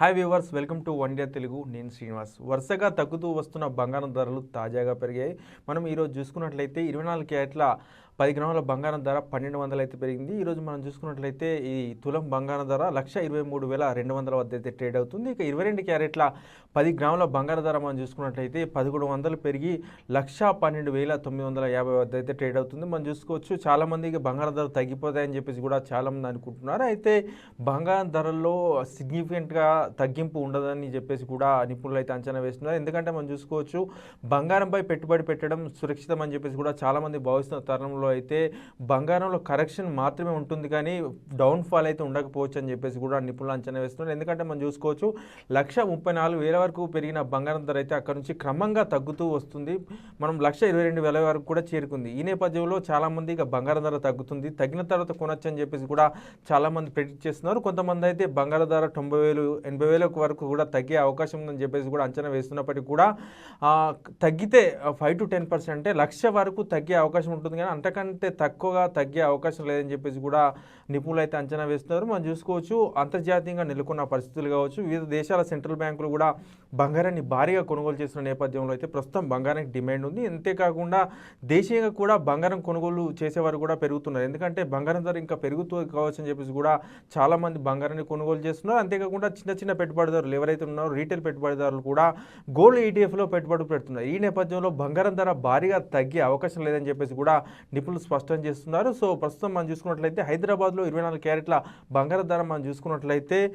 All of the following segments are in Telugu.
Hi viewers welcome to one day Telugu నేను శ్రీనివాస్. వరుసగా తగ్గుతూ వస్తున్న బంగారం ధరలు తాజాగా పెరిగాయి. మనం ఈరోజు చూసుకున్నట్లయితే ఇరవై నాలుగు క్యారెట్ల పది గ్రాముల బంగారం ధర పన్నెండు వందలు అయితే పెరిగింది ఈరోజు మనం చూసుకున్నట్లయితే ఈ తులం బంగారం ధర లక్ష ఇరవై మూడు వేల రెండు వందల వద్ద అయితే ట్రేడ్ అవుతుంది. ఇక ఇరవై రెండు క్యారెట్ల పది గ్రాముల బంగారం ధర మనం చూసుకున్నట్లయితే పదకొండు వందలు పెరిగి లక్ష పన్నెండు వేల తొమ్మిది వందల యాభై వద్ద అయితే ట్రేడ్ అవుతుంది. మనం చూసుకోవచ్చు చాలామందికి బంగారం ధర తగ్గిపోతాయని చెప్పేసి కూడా చాలామంది అనుకుంటున్నారు. అయితే బంగారం ధరల్లో సిగ్నిఫికెంట్గా తగ్గింపు ఉండదని చెప్పేసి కూడా నిపుణులు అయితే అంచనా వేస్తున్నారు. ఎందుకంటే మనం చూసుకోవచ్చు బంగారంపై పెట్టుబడి పెట్టడం సురక్షితం అని చెప్పేసి కూడా చాలామంది భావిస్తున్న తరుణంలో అయితే బంగారంలో కరెక్షన్ మాత్రమే ఉంటుంది కానీ డౌన్ఫాల్ అయితే ఉండకపోవచ్చు అని చెప్పేసి కూడా నిపుణులు అంచనా వేస్తున్నారు. ఎందుకంటే మనం చూసుకోవచ్చు లక్ష ముప్పై నాలుగు వేల వరకు పెరిగిన బంగారం ధర అయితే అక్కడ నుంచి క్రమంగా తగ్గుతూ వస్తుంది. మనం లక్ష ఇరవై రెండు వేల వరకు కూడా చేరుకుంది. ఈ నేపథ్యంలో చాలామంది ఇక బంగారం ధర తగ్గుతుంది. తగ్గిన తర్వాత కొనొచ్చు అని చెప్పేసి కూడా చాలామంది ప్రెడిక్ట్ చేస్తున్నారు. కొంతమంది అయితే బంగారం ధర తొంభై వేలు ఎనభై వేల వరకు కూడా తగ్గే అవకాశం ఉందని చెప్పేసి కూడా అంచనా వేస్తున్నప్పటికీ కూడా తగ్గితే ఫైవ్ టు టెన్ పర్సెంట్ అంటే లక్ష వరకు తగ్గే అవకాశం ఉంటుంది. కానీ కంటే తక్కువగా తగ్గే అవకాశం లేదని చెప్పేసి కూడా నిపుణులు అయితే అంచనా వేస్తున్నారు. మనం చూసుకోవచ్చు అంతర్జాతీయంగా నెలకొన్న పరిస్థితులు కావచ్చు వివిధ దేశాల సెంట్రల్ బ్యాంకులు కూడా బంగారాన్ని భారీగా కొనుగోలు చేస్తున్న నేపథ్యంలో అయితే ప్రస్తుతం బంగారానికి డిమాండ్ ఉంది. అంతేకాకుండా దేశీయంగా కూడా బంగారం కొనుగోలు చేసేవారు కూడా పెరుగుతున్నారు. ఎందుకంటే బంగారం ధర ఇంకా పెరుగుతూ కావచ్చు అని చెప్పేసి కూడా చాలామంది బంగారాన్ని కొనుగోలు చేస్తున్నారు. అంతేకాకుండా చిన్న చిన్న పెట్టుబడిదారులు ఎవరైతే ఉన్నారో రీటైల్ పెట్టుబడిదారులు కూడా గోల్డ్ ఈటీఎఫ్లో పెట్టుబడి పెడుతున్నారు. ఈ నేపథ్యంలో బంగారం ధర భారీగా తగ్గే అవకాశం లేదని చెప్పేసి కూడా నిపుణులు స్పష్టం చేస్తున్నారు. సో ప్రస్తుతం మనం చూసుకున్నట్లయితే హైదరాబాద్లో ఇరవై నాలుగు క్యారెట్ల బంగారు ధర మనం చూసుకున్నట్లయితే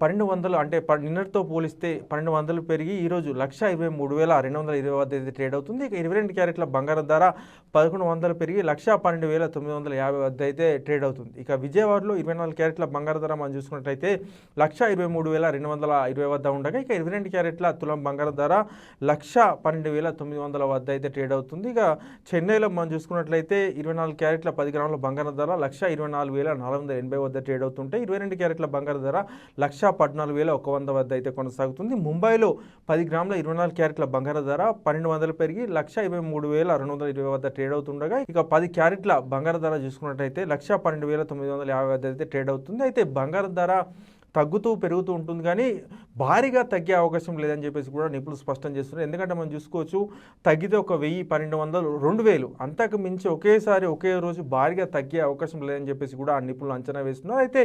పన్నెండు వందలు అంటే నిన్నటితో పోలిస్తే పన్నెండు వందలు పెరిగి ఈరోజు లక్ష ఇరవై మూడు వేల రెండు వందల ఇరవై వద్ద అయితే ట్రేడ్ అవుతుంది. ఇక ఇరవై రెండు క్యారెట్ల బంగారం ధర పదకొండు వందలు పెరిగి లక్ష పన్నెండు వేల తొమ్మిది వందల యాభై వద్ద అయితే ట్రేడ్ అవుతుంది. ఇక విజయవాడలో ఇరవై నాలుగు క్యారెట్ల బంగారం ధర మనం చూసుకున్నట్లయితే లక్ష ఇరవై మూడు వేల రెండు వందల ఇరవై వద్ద ఉండగా ఇక ఇరవై రెండు క్యారెట్ల తులం బంగారం ధర లక్ష పన్నెండు వేల తొమ్మిది వందల వద్ద అయితే ట్రేడ్ అవుతుంది. ఇక చెన్నైలో మనం చూసుకున్నట్లయితే ఇరవై నాలుగు క్యారెట్ల పది గ్రాముల బంగారం ధర లక్ష ఇరవై నాలుగు వేల నాలుగు వందల ఎనభై వద్ద ట్రేడ్ అవుతుంటే ఇరవై రెండు క్యారెట్ల బంగారం ధర లక్ష పద్నాలుగు వేల ఒక వంద వద్ద అయితే కొనసాగుతుంది. ముంబైలో పది గ్రాముల ఇరవై నాలుగు క్యారెట్ల బంగారం ధర పన్నెండు వందలు పెరిగి లక్ష ఇరవై మూడు వేల రెండు వందల ఇరవై వద్ద ట్రేడ్ అవుతుండగా ఇక పది క్యారెట్ల బంగారం ధర చూసుకున్నట్టయితే లక్ష పన్నెండు వేల తొమ్మిది వందల యాభై వద్ద అయితే ట్రేడ్ అవుతుంది. అయితే బంగారం ధర తగ్గుతూ పెరుగుతూ ఉంటుంది కానీ భారీగా తగ్గే అవకాశం లేదని చెప్పేసి కూడా నిపుణులు స్పష్టం చేస్తున్నారు. ఎందుకంటే మనం చూసుకోవచ్చు తగ్గితే ఒక వెయ్యి పన్నెండు వందలు రెండు వేలు. అంతకు మించి ఒకేసారి ఒకే రోజు భారీగా తగ్గే అవకాశం లేదని చెప్పేసి కూడా ఆ నిపుణులు అంచనా వేస్తున్నారు. అయితే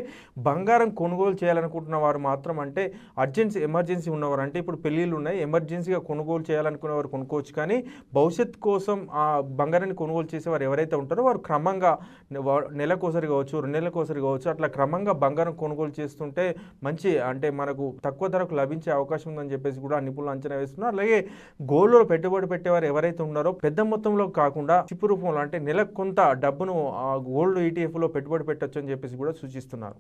బంగారం కొనుగోలు చేయాలనుకుంటున్న వారు మాత్రం అంటే అర్జెన్సీ ఎమర్జెన్సీ ఉన్నవారు అంటే ఇప్పుడు పెళ్ళిళ్ళు ఉన్నాయి ఎమర్జెన్సీగా కొనుగోలు చేయాలనుకునే వారు కొనుక్కోవచ్చు. కానీ భవిష్యత్ కోసం ఆ బంగారాన్ని కొనుగోలు చేసేవారు ఎవరైతే ఉంటారో వారు క్రమంగా నెలకోసారి కావచ్చు రెండు నెలలకోసారి కావచ్చు అట్లా క్రమంగా బంగారం కొనుగోలు చేస్తుంటే మంచి అంటే మనకు తక్కువ ధర మేరకు లభించే అవకాశం ఉందని చెప్పేసి కూడా నిపుణులు అంచనా వేస్తున్నారు. అలాగే గోల్డ్లో పెట్టుబడి పెట్టేవారు ఎవరైతే ఉన్నారో పెద్ద మొత్తంలో కాకుండా చిప్పు రూపంలో అంటే నెలకు కొంత డబ్బును ఆ గోల్డ్ ఈటీఎఫ్లో పెట్టుబడి పెట్టొచ్చు అని చెప్పేసి కూడా సూచిస్తున్నారు.